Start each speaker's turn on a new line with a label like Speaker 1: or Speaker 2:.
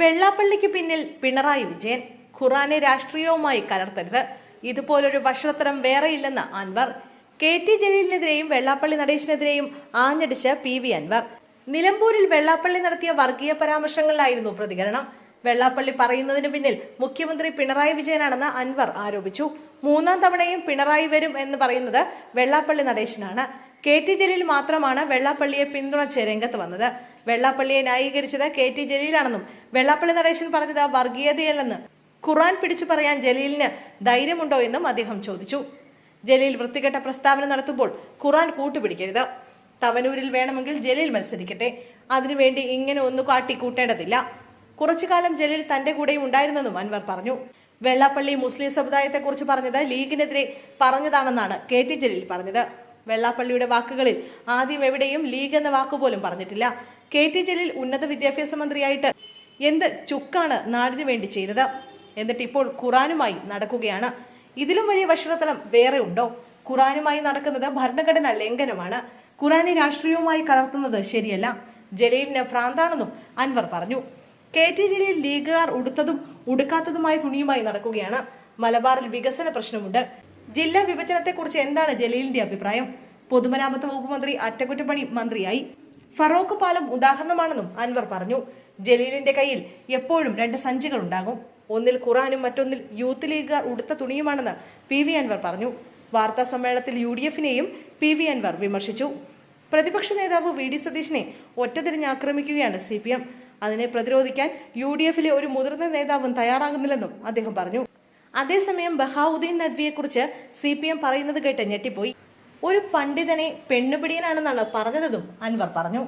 Speaker 1: വെള്ളാപ്പള്ളിക്ക് പിന്നിൽ പിണറായി വിജയൻ ഖുറാനെ രാഷ്ട്രീയവുമായി കലർത്തരുത്. ഇതുപോലൊരു വഷളത്തരം വേറെയില്ലെന്ന് അൻവർ. കെ ടി ജലീലിനെതിരെയും വെള്ളാപ്പള്ളി നടേശിനെതിരെയും ആഞ്ഞടിച്ച് പി വി അൻവർ. നിലമ്പൂരിൽ വെള്ളാപ്പള്ളി നടത്തിയ വർഗീയ പരാമർശങ്ങളിലായിരുന്നു പ്രതികരണം. വെള്ളാപ്പള്ളി പറയുന്നതിന് പിന്നിൽ മുഖ്യമന്ത്രി പിണറായി വിജയനാണെന്ന് അൻവർ ആരോപിച്ചു. മൂന്നാം തവണയും പിണറായി വരും എന്ന് പറയുന്നത് വെള്ളാപ്പള്ളി നടേശനാണ്. കെ ടി ജലീൽ മാത്രമാണ് വെള്ളാപ്പള്ളിയെ പിന്തുണച്ച് രംഗത്ത് വന്നത്. വെള്ളാപ്പള്ളിയെ ന്യായീകരിച്ചത് കെ ടി ജലീലാണെന്നും വെള്ളാപ്പള്ളി നടേശൻ പറഞ്ഞത് വർഗീയതയല്ലെന്ന് ഖുറാൻ പിടിച്ചു പറയാൻ ജലീലിന് ധൈര്യമുണ്ടോ എന്നും അദ്ദേഹം ചോദിച്ചു. ജലീൽ വൃത്തികെട്ട പ്രസ്താവന നടത്തുമ്പോൾ ഖുറാൻ കൂട്ടുപിടിക്കരുത്. തവനൂരിൽ വേണമെങ്കിൽ ജലീൽ മത്സരിക്കട്ടെ. അതിനുവേണ്ടി ഇങ്ങനെ ഒന്ന് കാട്ടി കൂട്ടേണ്ടതില്ല. കുറച്ചു കാലം ജലീൽ തന്റെ കൂടെയും ഉണ്ടായിരുന്നെന്നും അൻവർ പറഞ്ഞു. വെള്ളാപ്പള്ളി മുസ്ലിം സമുദായത്തെക്കുറിച്ച് പറഞ്ഞത് ലീഗിനെതിരെ പറഞ്ഞതാണെന്നാണ് കെ ടി ജലീൽ പറഞ്ഞത്. വെള്ളാപ്പള്ളിയുടെ വാക്കുകളിൽ ആദ്യം എവിടെയും ലീഗ് എന്ന വാക്കുപോലും പറഞ്ഞിട്ടില്ല. കെ ടി ജലീൽ ഉന്നത വിദ്യാഭ്യാസ മന്ത്രിയായിട്ട് എന്ത് ചുക്കാണ് നാടിനു വേണ്ടി ചെയ്തത്? എന്നിട്ട് ഇപ്പോൾ ഖുറാനുമായി നടക്കുകയാണ്. ഇതിലും വലിയ വഷളത്തലം വേറെ ഉണ്ടോ? ഖുറാനുമായി നടക്കുന്നത് ഭരണഘടനാ ലംഘനമാണ്. ഖുറാനെ രാഷ്ട്രീയവുമായി കലർത്തുന്നത് ശരിയല്ല. ജലീലിന് ഭ്രാന്താണെന്നും അൻവർ പറഞ്ഞു. കെ ടി ജലീൽ ലീഗുകാർ ഉടുത്തതും ഉടുക്കാത്തതുമായ തുണിയുമായി നടക്കുകയാണ്. മലബാറിൽ വികസന പ്രശ്നമുണ്ട്. ജില്ലാ വിഭജനത്തെക്കുറിച്ച് എന്താണ് ജലീലിന്റെ അഭിപ്രായം? പൊതുമരാമത്ത് വകുപ്പ് മന്ത്രി അറ്റകുറ്റപ്പണി മന്ത്രിയായി. ഫറോക്ക് പാലം ഉദാഹരണമാണെന്നും അൻവർ പറഞ്ഞു. ജലീലിന്റെ കയ്യിൽ എപ്പോഴും രണ്ട് സഞ്ചികൾ ഉണ്ടാകും. ഒന്നിൽ ഖുറാനും മറ്റൊന്നിൽ യൂത്ത് ലീഗ് ഉടുത്ത തുണിയുമാണെന്ന് പി വി അൻവർ പറഞ്ഞു. വാർത്താ സമ്മേളനത്തിൽ യു ഡി എഫിനെയും പി വി അൻവർ വിമർശിച്ചു. പ്രതിപക്ഷ നേതാവ് വി ഡി സതീശിനെ ഒറ്റതിരിഞ്ഞ് ആക്രമിക്കുകയാണ് സി പി എം. അതിനെ പ്രതിരോധിക്കാൻ യു ഡി എഫിലെ ഒരു മുതിർന്ന നേതാവും തയ്യാറാകുന്നില്ലെന്നും അദ്ദേഹം പറഞ്ഞു. അതേസമയം ബഹാവുദ്ദീൻ നദ്വിയെക്കുറിച്ച് സി പി എം പറയുന്നത് കേട്ട് ഞെട്ടിപ്പോയി. ഒരു പണ്ഡിതനെ പെണ്ണുപിടിയനാണെന്നാണ് പറഞ്ഞതെന്നും അൻവർ പറഞ്ഞു.